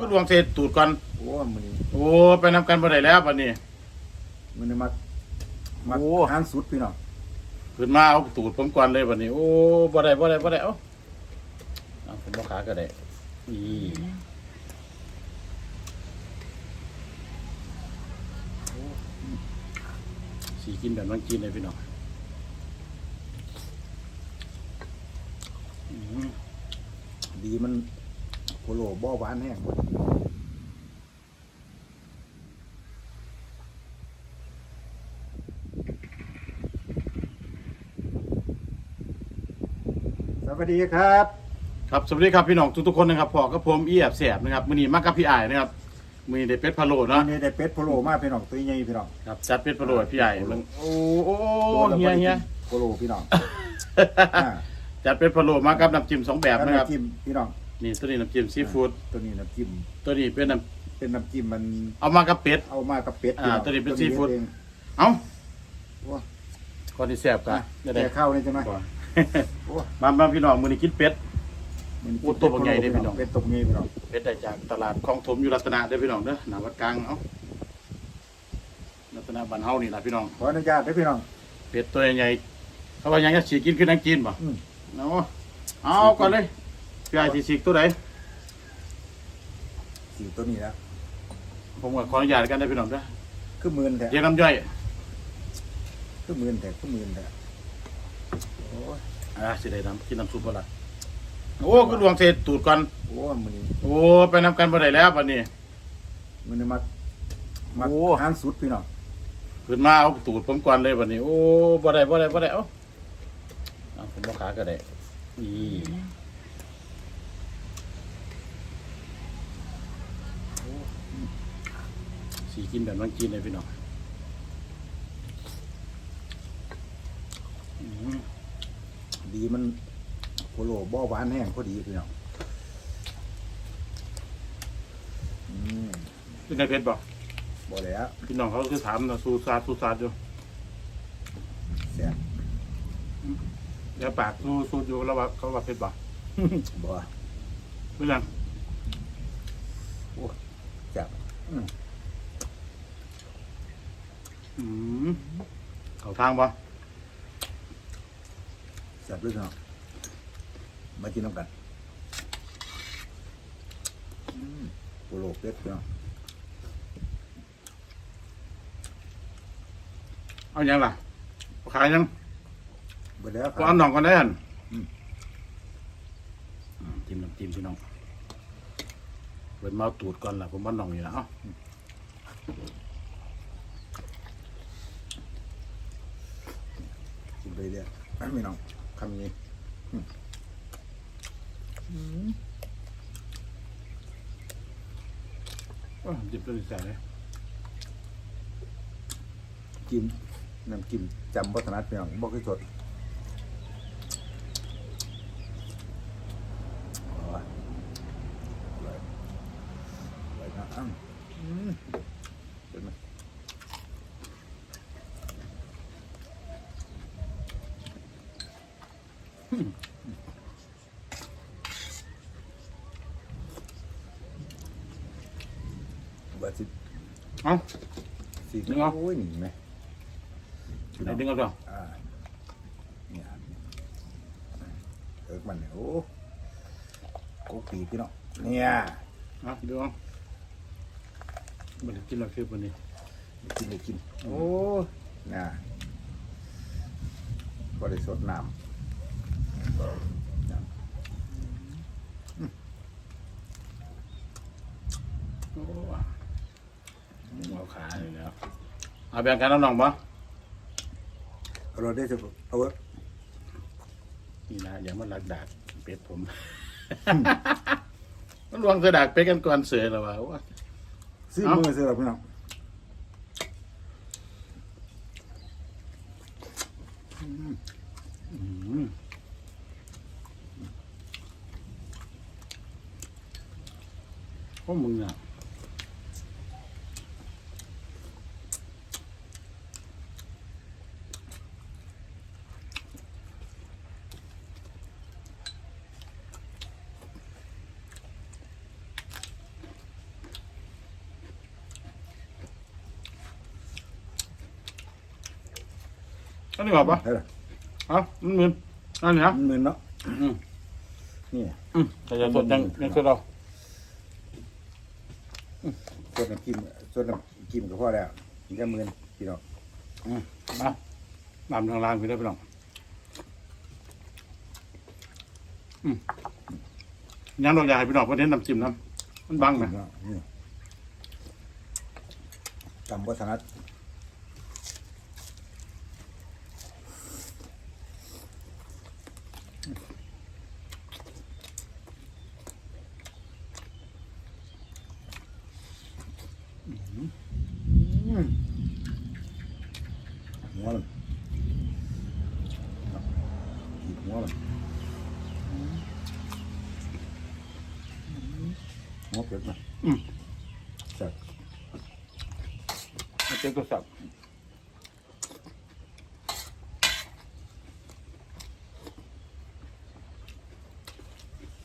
ก็ดวงเศษตูดก่อน โอ้มันนี่โอ้ไปนำกันบ่ได้แล้วบัดนี้ มันนี่มักมักโอ้ทานสุดพี่น้องขึ้นมาเอาตูดผมก่อนเลยบัดนี้ โอ้บ่ได้บ่ได้บ่ได้เอ้าเอาผมบ่ขาก็ได้นี่สีกินแบบน้องกินเลยพี่น้องอืมดีมัน โคโลบ่หวานแห้งสวัสดีครับ ครับสวัสดีครับพี่น้องทุกๆคนนะครับพอกับผมเอียบแสบนะครับมื้อนี้มากับพี่อ้ายนะครับมื้อนี้ได้เป็ดพะโล้อัเนาะนนี้ได้เป็ดโพโลมาพี่น้องตัวใหญ่พี่น้องครับจัดเป็ดพะโล้ให้พี่อ้ายมันโอ้โอ้โอ้ตัวละเฮียเฮียโพโลพี่น้องอ่าจัดเป็ดพะโล้มากับน้ำจิ้มสองแบบนะครับน้ำจิ้มพี่น้อง นี่ตัวนี้น้ำจิ้มซีฟู้ดตัวนี้น้ำจิ้มตัวนี้เป็นน้เป็นน้ำจิ้มมันำเอามากับเป็ด เอามากับเป็ดอ่าพี่องตัวนี้เป็นฮ็ซีฟู้ด เองเอ้าว้าก่อนที่แซ่บกันอะแก่ข้าวนี่ใช่ไหมบ่โอ้มามาพี่น้องมื้อนี้กินเป็ด มันโอ้ตัวบักใหญ่เด้พี่น้อง เป็ดตัวใหญ่พี่น้องเป็ดได้จากตลาดคลองถมอยู่รัตนะเด้อพี่น้องเด้อหน้าวัดกลางเอ้ารัตนะบ้านเฮานี่ล่ะพี่น้อง ขออนุญาตเด้อพี่น้อง เป็ดตัวใหญ่ๆเขาว่ายังจะสิกินคือนังจีนบ่อืม เนาะเอาก่อนเลย พี่อ้ายสิสิกตัวใดสีตัวนี้แล้วผมก็ขออนุญาตกันได้อพี่น้องเด้อคือหมื่นแต่เรียกน้ำย่อยคือหมื่นแต่คือหมื่นแต่โอ้ยอ่าสิได้น้ำกินน้ำซุปบ่ล่ะโอ้ก็ดวงเศษตูดก่อนโอ้มันนี่โอ้ไปนำกันบ่ได้แล้วบัดนี้มันนี่มักมักโอ้ทานสุดพี่น้องขึ้นมาเอาตูดผมก่อนเลยบัดนี้ โอ้บ่ได้บ่ได้บ่ได้เอ้าเอาผมบ่ขาก็ได้นี่ สีกินแบบน้องกินเลยพี่น้องอืมดีมันโคโลบ่หวานแห้งพอดีพี่น้องอืมเป็นไงเพชรบอกบ่แล้วพี่น้องเขาคือถามนะสูซาดสูซาดอยู่แซ่บเดี๋ยวปากสูสูดอยู่แล้วว่าเขาว่าเพชรบอกบ่ไม่ยังแซ่บ อืมอืมเขาทางบ่แซ่บเลยพี่น้องมากินน้ำกันอืมโคโลเป็ดพี่น้องเอายังล่ะเอาขายยังบ่แล้วคก็รัเอาบหน่องกันได้หันอืม อืมจิ้มน้ำจิ้มพี่น้องเปิดมาเอาตูดก่อนล่ะผมว่าหน่องอยู่แล้วเอ้า กิน ไปเรื่อยพี่น้องคำนี้โอ้ยจิ้มตัวนี้ใส่เลยจิ้มน้ำจิ้มจำวัฒนัดพี่น้องบ่คือสดอ๋ออร่อยอร่อยนะอ้ำอืมเห็นไหมว่าสิ เอ้า สินึกเอาโอ้ยหนีไหมไหนดึงเอาก่อนอ่าเนี่ยเอิกมันเนี่ยโอ้โอ้ปีพี่น้องเนี่ยเอาดูเอามันกินแล้วคือวันนี้กินเลยกิน โอ้น่ะก็ได้สดน้ำโอ้ เอาขาอยู่แล้วเอาแบ่งกันเอาหน่องบ่เอาเราได้จะเอาไว้นี่นะอย่ามาลักดากเป็ดผมมันลวงเสอดากเป็ดกันก่อนเสือแล้วว่าโอ้ยซื้อเอ้ามือซื้อเราพี่น้องอืมพวกมึงอะ อันนี้บอกปะได้ละเอ้ามันมึนอันนี้ฮะมันมึนเนาะอืมนี่อืมแต่จะสดยังยังคือเราส่วนน้ำจิ้มส่วนน้ำจิ้มก็พอแล้วนี่ก็มึนพี่น้องอืมมาตามทางล่างไปได้ไปลองอืมยังดอกยาให้พี่น้องเพื่อนเน้นน้ำจิ้มน้ำมันบังไหม นี่จำวัฒนัด หัวมันอีกหัวมัน หัวเป็ดนะอืมจัดมันเป็นตัวสับ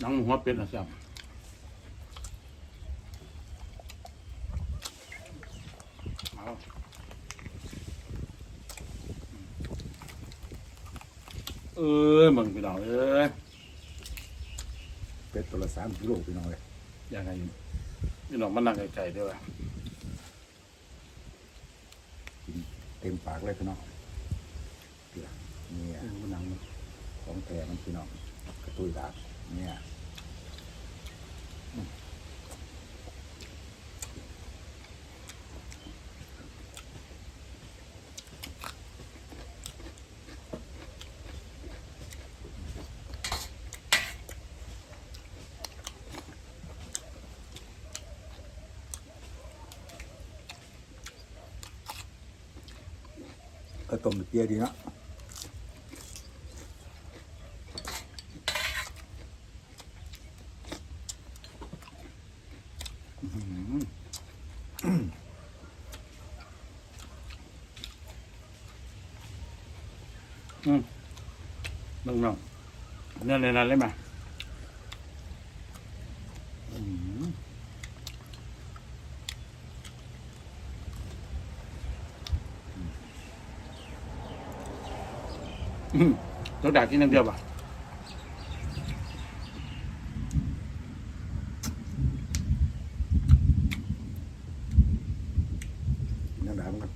หนังหัวเป็ดนะสับเอาเอ้ยมึงพี่น้องเอ้ยเป็ดตัวละสามกิโลพี่น้องเลย ยังไงพี่น้องมันนั่งไกลๆด้วยเต็มปากเลยพี่น้องเนี่ยเนี่ยมันนั่งมันของแท้มันพี่น้องกระตุยดาบเนี่ย ก็ต้มเปียดีเนาะอืมน้องน้องเนี่ยในนั้นเลยมอืมอืม ต้องด่ากินอย่างเดียวป่ะยังดาบกัน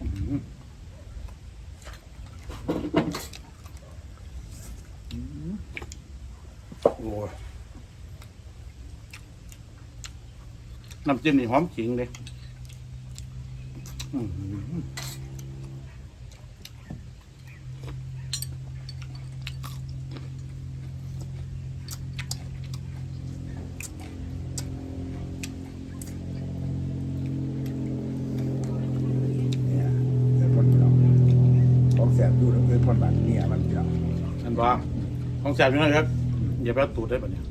อืมโอ้ยน้ำจิ้มนี่หอมขิงเลยอืม เนี่ยเอิ้นพ่นพี่น้องของแสบดูแล้วเอิ้นพ่นบานเนี่ยมันพี่น้อง อันว่าของ แสบอยู่นะครับอย่าไปเอาตูดได้ปะเนี่ย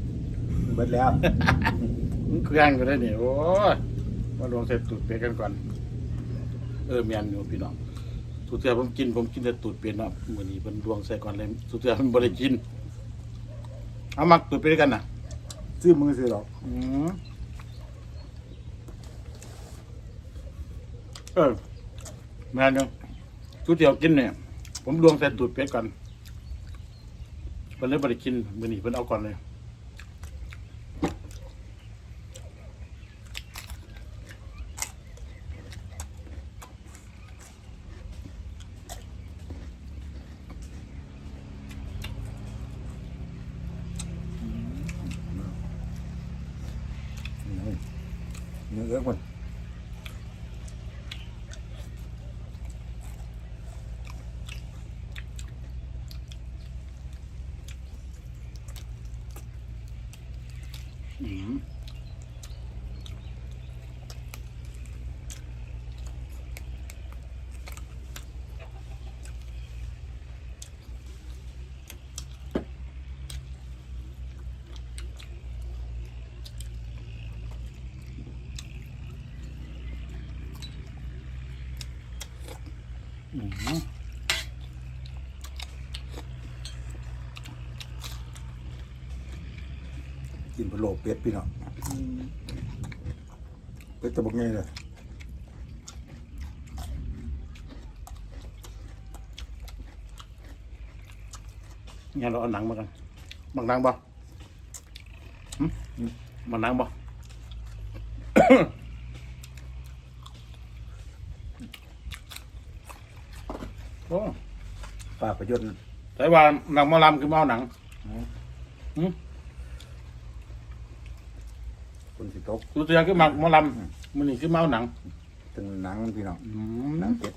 เบิดแล้วมันเครื่องก็ได้เนี่ยโอ้ยมาลองเสร็จตูดเป็ดกันก่อน เออเมียนอยู่พี่น้องสุดท้ายผมกินผมกินแต่ตูดเป็ดเนาะมื้อนี้เพิ่นดวงใส่ก่อนเลยสุดท้ายมันบ่ได้กินเอามักตูดเป็ดกันน่ะซื้อมือซื้อหรอกอืมเออแม่นอยู่สุดเดียวกินเนี่ย ผมดวงใส่ตูดเป็ดก่อน เพิ่นเลยบ่ได้กินมื้อนี้เพิ่นเอาก่อนเลยเนื้อเอิ้นพ่น กินพะโล้เป็ดพี่น้องเป็ดจะบอกไงเลยงั้นเราเอาหนังมากันบังหนังบ่บางหนังบ่ โอ้ปลาประยชน์แต่ว่าหนังหมอลำคือหมอหนัง คนสิตก ตัวเตียคือหมักหมอลำมันนี่คือเมาหนัง ถึงหนังพี่น้องอืม หนังเป็ด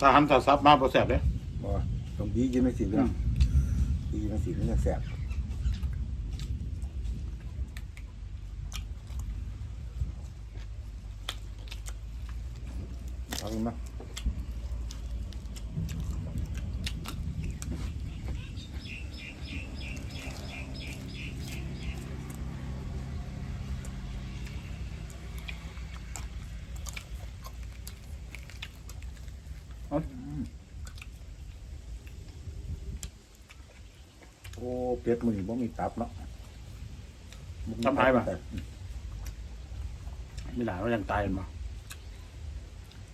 ถ้าหันถ้าซับมาบ่แซ่บเลย บ่ตรงดีกินไม่สิพี่น้องดีกินไม่สิมันจะแสบเอาลงมา โอ้ เป็ดมือนี่บ่มีตับเนาะบ่มีทำไมบ่ะแต่ไม่หนาว่ายังตายมา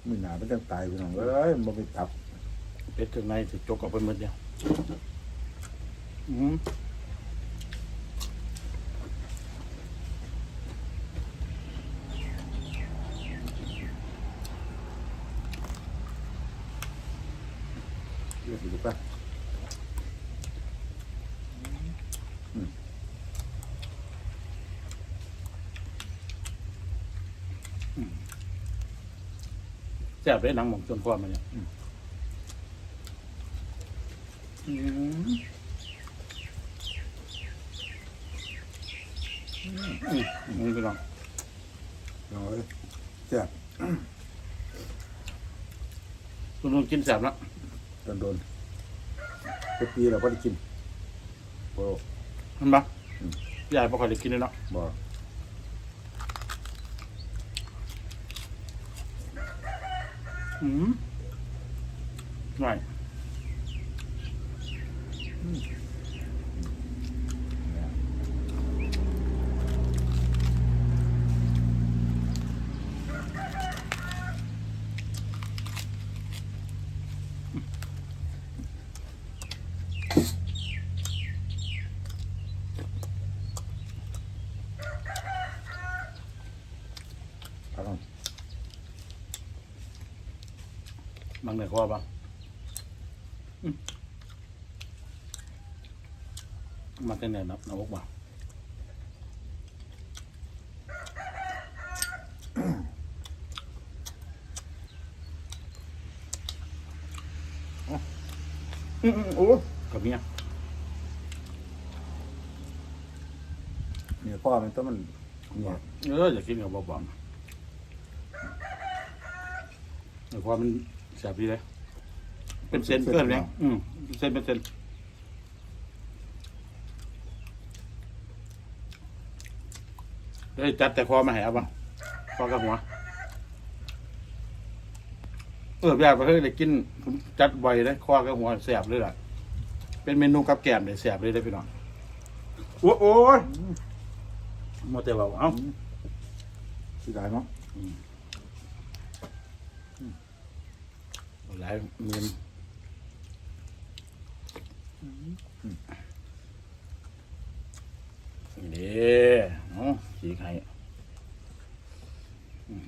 มือหนาเป็นจังตายพี่น้องเอ้ยบ่มีตับเป็ดข้างในสิจกออกไปหมดเดียวอืมเรียกสิลูกป่ะ ซ่บเลยหนังหมองจนพ่อมันเนี่ยอืมอืมอืมนี่พี่น้องน้อยแซ่บคุณลุงกินแซ่บแล้วโดนโดนๆเป็นปีเราก็ได้กินโอ้เห็นปะยายพอคอยได้กินเลยเนาะบ่ อืมหน่อยเอาลง บางเหนือคอบ้างมาเต้นเนี่ยนับนับบ้างอื้อๆโอ้กับเมียเนี่ยพ่อมันต้องมันเนี่ยเอออยากกินกับบ่บ่เหนือคอมัน แสบดีเลยเป็นเซนเกินเลยอืมเป็นเซนเป็นเซนเฮ้ยจัดแต่คอมาให้เอาบ้างคอกับหัวเออพี่อาไปเฮ้ยได้กินผมจัดไวเลยคอกับหัวแสบเลยล่ะ เป็นเมนูกับแกล้มเลยแสบเลยได้อพี่น้องโอ้โอ้ยหมดแต่ว่าเอ้าสิได้เนาะ ลายเมียนนี่เด้เนาะสีไข่อืม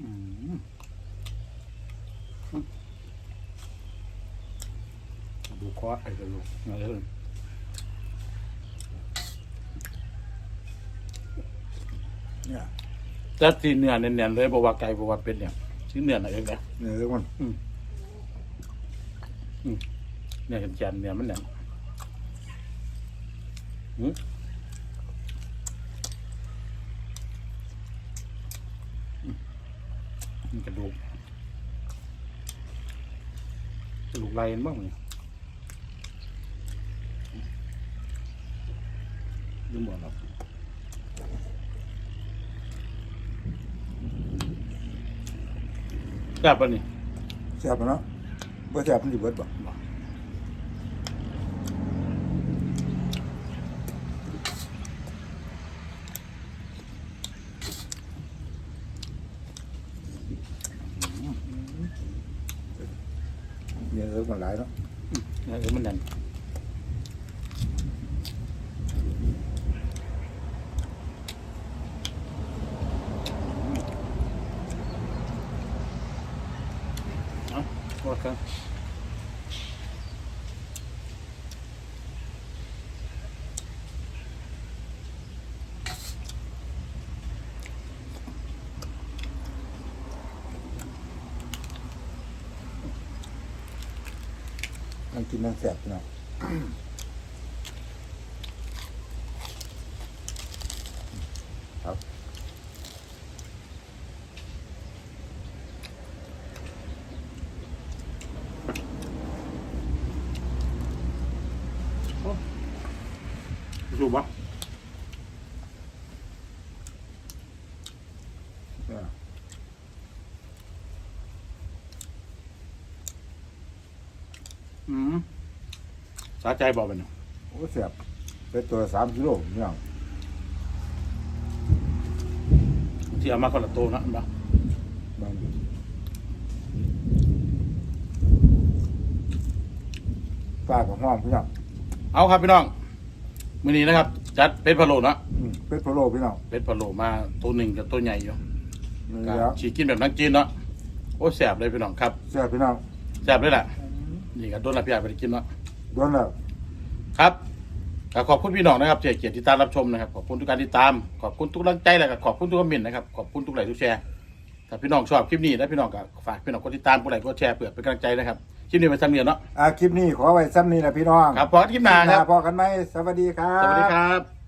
อืมดูคอไอ้กระดูกมาเลย เนี่ยแต่สีเนื้อเนียนๆเลยบอกว่าไก่บอกว่าเป็ดเนี่ยสีเนื้อน่ะเองนะเนื้อมันเนี่ยเห็นแกนเนี่ยมันเนี่ยหืมมันกระดูกกระดูกลายเห็นบ้างไหมดูหมดหรอ แซ่บปะนี่แซ่บปะเนาะบ่แซ่บมันสิเบิดบ่เนี่ยเอิกมันหลายเนาะ เออมันดัน เอาหมดครับมันกินมันแสบเนาะ สูบปะเนี่ยอืมสาใจบอกไปเนาะโอ้แซ่บเป็นตัวสามกิโลเนี่ยที่เอามาคนละโตนะเห็นปะมันปลากับห้อมพี่น้องเอาครับพี่น้อง มื้อนี้นะครับ จัดเป็ดพะโล้เนาะอืมเป็ดพะโล้พี่น้องเป็ดพะโล้มาตัวหนึ่งกับตัวใหญ่อยู่นี่ก็แล้วฉีกกินแบบนักจีนเนาะโอ้แสบเลยพี่น้องครับแซ่บพี่น้องแสบเลยแหละนี่ก็โดนละพี่ใหญ่ไปได้กินเนาะ โดนแล้ว ครับก็ขอบคุณพี่น้องนะครับที่ให้เกียรติติดตามรับชมนะครับ ขอบคุณทุกการติดตาม ขอบคุณทุกกำลังใจและก็ขอบคุณทุกคอมเมนต์นะครับ ขอบคุณทุกไลค์ทุกแชร์ ถ้าพี่น้องชอบคลิปนี้นะพี่น้องก็ฝากพี่น้องกดติดตามกดไลค์กดแชร์เพื่อเป็นกำลังใจนะครับ คลิปนี้ไปทำเนียนเนาะอ่าคลิปนี้ขอไว้ซ้ำนี้นะพี่น้องครับพอกันคลิปหน้าครับพอกันไหมสวัสดีครับ สวัสดีครับ